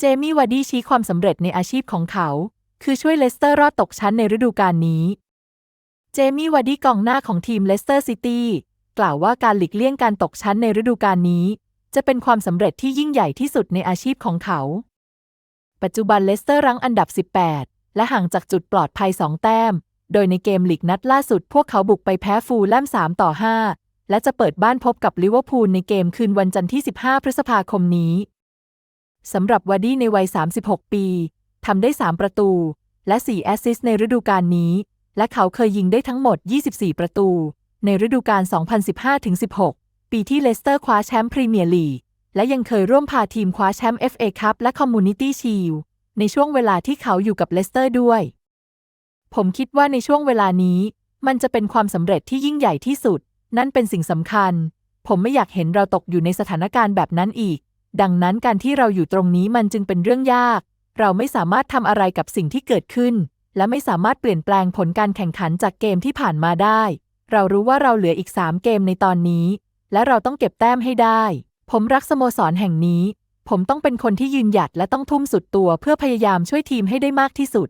เจมี่วาดี้ชี้ความสำเร็จในอาชีพของเขา คือช่วยเลสเตอร์รอดตกชั้นในฤดูกาลนี้ เจมี่วาดี้กองหน้าของทีมเลสเตอร์ซิตี้กล่าวว่าการหลีกเลี่ยงการตกชั้นในฤดูกาลนี้ จะเป็นความสำเร็จที่ยิ่งใหญ่ที่สุดในอาชีพของเขา ปัจจุบันเลสเตอร์รั้งอันดับ 18 และห่างจากจุดปลอดภัย 2 แต้ม โดยในเกมลีกนัดล่าสุดพวกเขาบุกไปแพ้ฟูลแลม3ต่อ 5 และจะเปิดบ้านพบกับลิเวอร์พูลในเกมคืนวันจันทร์ที่ 15 พฤษภาคมนี้ สำหรับวาดี้ในวัย 36 ปีทำได้ 3 ประตู และ 4 แอสซิสต์ในฤดูกาลนี้ และเขาเคยยิงได้ทั้งหมด 24 ประตู ในฤดูกาล 2015-16 ปีที่เลสเตอร์คว้าแชมป์พรีเมียร์ลีก และยังเคยร่วมพาทีมคว้าแชมป์ FA คัพและคอมมูนิตี้ชีลในช่วงเวลาที่เขาอยู่กับเลสเตอร์ด้วย ผมคิดว่าในช่วงเวลานี้ มันจะเป็นความสำเร็จที่ยิ่งใหญ่ที่สุด นั่นเป็นสิ่งสำคัญ ผมไม่อยากเห็นเราตกอยู่ในสถานการณ์แบบนั้นอีก ดังนั้นการที่เราอยู่ตรงนี้มันจึงเป็นเรื่องยาก เราไม่สามารถทำอะไรกับสิ่งที่เกิดขึ้น และไม่สามารถเปลี่ยนแปลงผลการแข่งขันจากเกมที่ผ่านมาได้ เรารู้ว่าเราเหลืออีก 3 เกมในตอนนี้ และเราต้องเก็บแต้มให้ได้ ผมรักสโมสรแห่งนี้ ผมต้องเป็นคนที่ยืนหยัดและต้องทุ่มสุดตัวเพื่อพยายามช่วยทีมให้ได้มากที่สุด